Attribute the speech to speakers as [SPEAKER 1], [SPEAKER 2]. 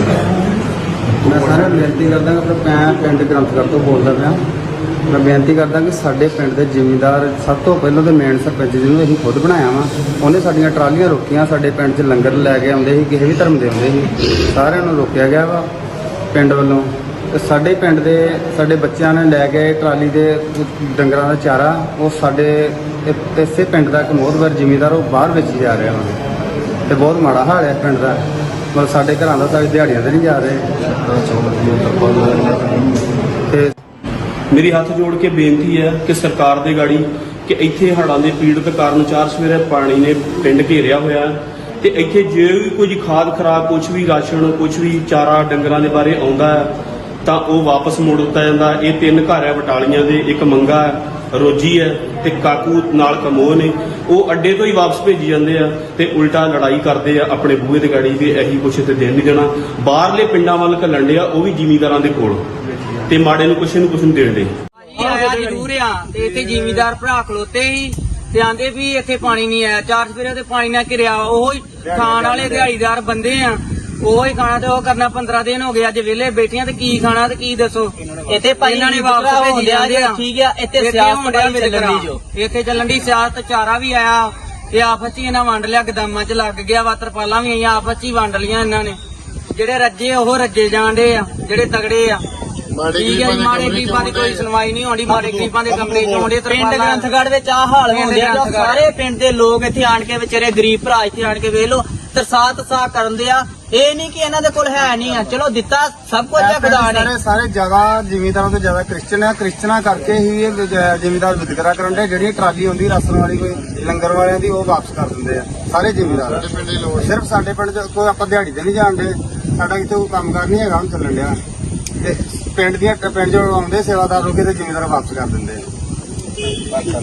[SPEAKER 1] ਮੈਂ ਸਾਰਿਆਂ ਨੂੰ ਬੇਨਤੀ ਕਰਦਾ ਕਿ ਮੈਂ ਪਿੰਡ ਗ੍ਰੰਥਗੜ੍ਹ ਤੋਂ ਬੋਲਦਾ ਪਿਆ ਮੈਂ ਬੇਨਤੀ ਕਰਦਾ ਕਿ ਸਾਡੇ ਪਿੰਡ ਦੇ ਜ਼ਿਮੀਂਦਾਰ ਸਭ ਤੋਂ ਪਹਿਲਾਂ ਤੇ ਮੇਨ ਸਰਪੰਚ ਜਿਹਨੂੰ ਅਸੀਂ ਖੁਦ ਬਣਾਇਆ ਵਾ, ਉਹਨੇ ਸਾਡੀਆਂ ਟਰਾਲੀਆਂ ਰੋਕੀਆਂ, ਸਾਡੇ ਪਿੰਡ 'ਚ ਲੰਗਰ ਲੈ ਕੇ ਆਉਂਦੇ ਸੀ, ਕਿਸੇ ਵੀ ਧਰਮ ਦੇ ਆਉਂਦੇ ਸੀ। ਸਾਰਿਆਂ ਨੂੰ ਰੋਕਿਆ ਗਿਆ ਵਾ ਪਿੰਡ ਵੱਲੋਂ। ਤੇ ਸਾਡੇ ਪਿੰਡ ਦੇ, ਸਾਡੇ ਬੱਚਿਆਂ ਨੇ ਲੈ ਕੇ ਟਰਾਲੀ ਦੇ ਡੰਗਰਾਂ ਦਾ ਚਾਰਾ, ਉਹ ਸਾਡੇ ਇਸੇ ਪਿੰਡ ਦਾ ਇੱਕ ਮੋਹਤਵਰ ਜ਼ਿਮੀਂਦਾਰ, ਉਹ ਬਾਹਰ ਵੇਚੀ ਜਾ ਰਿਹਾ ਵਾ। ਤੇ ਬਹੁਤ ਮਾੜਾ ਹਾਲ ਹੈ ਪਿੰਡ ਦਾ। ਪਰ ਸਾਡੇ ਘਰਾਂ ਦਾ ਤਾਂ ਦਿਹਾੜੀਆਂ ਤੇ ਨਹੀਂ ਜਾ ਰਹੇ। ਤੇ
[SPEAKER 2] ਮੇਰੀ ਹੱਥ ਜੋੜ ਕੇ ਬੇਨਤੀ ਹੈ ਕਿ ਸਰਕਾਰ ਦੇ ਗਾੜੀ ਕਿ ਇੱਥੇ ਹੜ੍ਹਾਂ ਦੇ ਪੀੜਤ ਕਾਰਨ ਚਾਰ ਸਵੇਰੇ ਪਾਣੀ ਨੇ ਪਿੰਡ ਘੇਰਿਆ ਹੋਇਆ ਤੇ ਇੱਥੇ ਜੇ ਵੀ ਕੁਝ ਖਾਦ ਖਰਾਬ ਕੁਝ ਵੀ ਰਾਸ਼ਨ ਕੁਝ ਵੀ ਚਾਰਾ ਡੰਗਰਾਂ ਦੇ ਬਾਰੇ ਆਉਂਦਾ ਹੈ, ਤਾਂ ਉਹ ਵਾਪਸ ਮੋੜ ਦਿੱਤਾ ਜਾਂਦਾ। ਇਹ ਤਿੰਨ ਘਰ ਹੈ ਬਟਾਲੀਆਂ ਦੇ, ਇੱਕ ਮੰਗਾ ਹੈ। ਰੋਜੀ ਹੈ ਤੇ ਕਾਕੂ ਨਾਲ ਕਮੋਹ ਨੇ। ਉਹ ਅੱਡੇ ਤੋਂ ਹੀ ਵਾਪਸ ਭੇਜੀ ਜਾਂਦੇ ਆ ਤੇ ਉਲਟਾ ਲੜਾਈ ਕਰਦੇ ਆ ਆਪਣੇ ਬੂਹੇ ਦੇ ਗਾੜੀ ਵੀ ਇਹੀ ਕੁਛ ਤੇ ਦੇਣ ਨਹੀਂ ਦੇਣਾ ਬਾਹਰਲੇ ਪਿੰਡਾਂ ਵੱਲ ਘੱਲਣ ਡਿਆ, ਉਹ ਵੀ ਜ਼ਿਮੀਂਦਾਰਾਂ ਦੇ ਕੋਲ। ਤੇ ਮਾੜੇ ਨੂੰ ਕੁਛ ਨੂੰ ਕੁਛ ਨੂੰ ਦੇਣ ਦੇ।
[SPEAKER 3] ਆਇਆ ਜ਼ਰੂਰ ਆ, ਤੇ ਇੱਥੇ ਜ਼ਿਮੀਦਾਰ ਭਰਾ ਖਲੋਤੇ ਸੀ ਤੇ ਆਂਦੇ ਵੀ ਇੱਥੇ ਪਾਣੀ ਨਹੀਂ ਆਇਆ। ਚਾਰ ਸਵੇਰੇ ਤੇ ਪਾਣੀ ਨਾ ਘਿਰਿਆ। ਉਹ ਹੀ ਖਾਣ ਵਾਲੇ ਦਿਹਾੜੀਦਾਰ ਬੰਦੇ ਆ ਉਹ ਹੀ ਖਾਣਾ ਤੇ ਉਹ ਕਰਨਾ 15 ਦਿਨ ਹੋ ਗਏ ਅੱਜ ਵਿਹਲੇ ਬੈਠੀਆਂ ਤੇ ਕੀ ਖਾਣਾ ਤੇ ਕੀ ਦੱਸੋ?
[SPEAKER 4] ਇੱਥੇ ਭਾਈ
[SPEAKER 3] ਇਹਨਾਂ ਨੇ ਵਾਪਸ ਭੇਜੀ
[SPEAKER 4] ਹੋਣ ਡਿਆ
[SPEAKER 3] ਜਾਂਦੇ ਆ
[SPEAKER 4] ਠੀਕ ਆ, ਇੱਥੇ ਸਿਆਸਤ ਬੜੀ ਚੱਲਣ ਡਈ ਜੋ।
[SPEAKER 3] ਇੱਥੇ ਚੱਲਣ ਦੀ ਸਿਆਸਤ ਚਾਰਾ ਵੀ ਆਇਆ। ਤੇ ਆਪਸ ਚ ਇਹਨਾਂ ਵੰਡ ਲਿਆ ਗਦਾਮਾਂ ਚ ਲੱਗ ਗਿਆ ਵਾ ਤਰਪਾਲਾਂ ਵੀ ਆਈਆਂ ਆਪਸ ਚ ਹੀ ਵੰਡ ਲੀਆਂ ਇਹਨਾਂ ਨੇ। ਜਿਹੜੇ ਰੱਜੇ ਉਹ ਰੱਜੇ ਜਾਂਦੇ ਆ ਜਿਹੜੇ ਤਗੜੇ ਆ। ਠੀਕ ਹੈ ਜੀ, ਮਾੜੇ ਗਰੀਬਾਂ ਦੀ ਕੋਈ ਸੁਣਵਾਈ ਨਹੀਂ ਹੋਣੀ ਮਾੜੇ ਗਰੀਬਾਂ ਦੇ ਕਮਰੇ ਚ ਆਉਂਦੇ
[SPEAKER 4] ਪਿੰਡ
[SPEAKER 3] ਤਰਪਾਲਾਂ
[SPEAKER 4] ਗ੍ਰੰਥਗੜ੍ਹ ਵਿੱਚ ਆ ਹਾਲ ਹੁੰਦੇ ਆ ਜੋ। ਸਾਰੇ ਪਿੰਡ ਦੇ ਲੋਕ ਇੱਥੇ ਆਣ ਕੇ ਵਿਚਾਰੇ ਗਰੀਬ ਭਰਾ ਇੱਥੇ ਆਣ ਕੇ ਵੇਖ ਲੋ ਤਰਸਾਤ ਸਾ ਕਰਨ ਦੇ ਆ ਇਹ ਨਹੀਂ ਕਿ ਇਹਨਾਂ ਦੇ ਕੋਲ ਹੈ ਨਹੀਂ ਆ। ਚਲੋ ਦਿੱਤਾ ਸਭ ਕੁਝ ਆ ਖੁਦਾ ਨੇ।
[SPEAKER 1] ਸਾਰੇ ਸਾਰੇ ਜ਼ਿਆਦਾ ਜ਼ਿਮੀਂਦਾਰਾਂ ਤੋਂ ਜ਼ਿਆਦਾ ਕ੍ਰਿਸਚਨ ਆ। ਕ੍ਰਿਸਚਨਾਂ ਕਰਕੇ ਹੀ ਇਹ ਜ- ਜ਼ਿਮੀਂਦਾਰ ਵਿਤਕਰਾ ਕਰਨ ਦੇ। ਜਿਹੜੀ ਟਰਾਲੀ ਹੁੰਦੀ ਰਾਸ਼ਨ ਵਾਲੀ ਕੋਈ ਲੰਗਰ ਵਾਲਿਆਂ ਦੀ ਉਹ ਵਾਪਸ ਕਰ ਦਿੰਦੇ ਆ। ਸਾਰੇ ਜ਼ਿਮੀਂਦਾਰ। ਸਿਰਫ ਸਾਡੇ ਪਿੰਡ ਚ ਕੋਈ ਆਪਾਂ ਦਿਹਾੜੀ ਤੇ ਨਹੀਂ ਜਾਣਦੇ। ਸਾਡਾ ਕਿਤੇ ਕੋਈ ਕੰਮ ਕਾਰ ਨਹੀਂ ਹੈਗਾ ਹੁਣ ਚੱਲਣ ਡਿਆ। ਤੇ ਪਿੰਡ ਦੀਆਂ ਪਿੰਡ ਜੋ ਆਉਂਦੇ ਸੇਵਾਦਾਰ ਲੋਕੇ ਤੇ ਜ਼ਿਮੀਂਦਾਰ ਵਾਪਸ ਕਰ ਦਿੰਦੇ ਆ।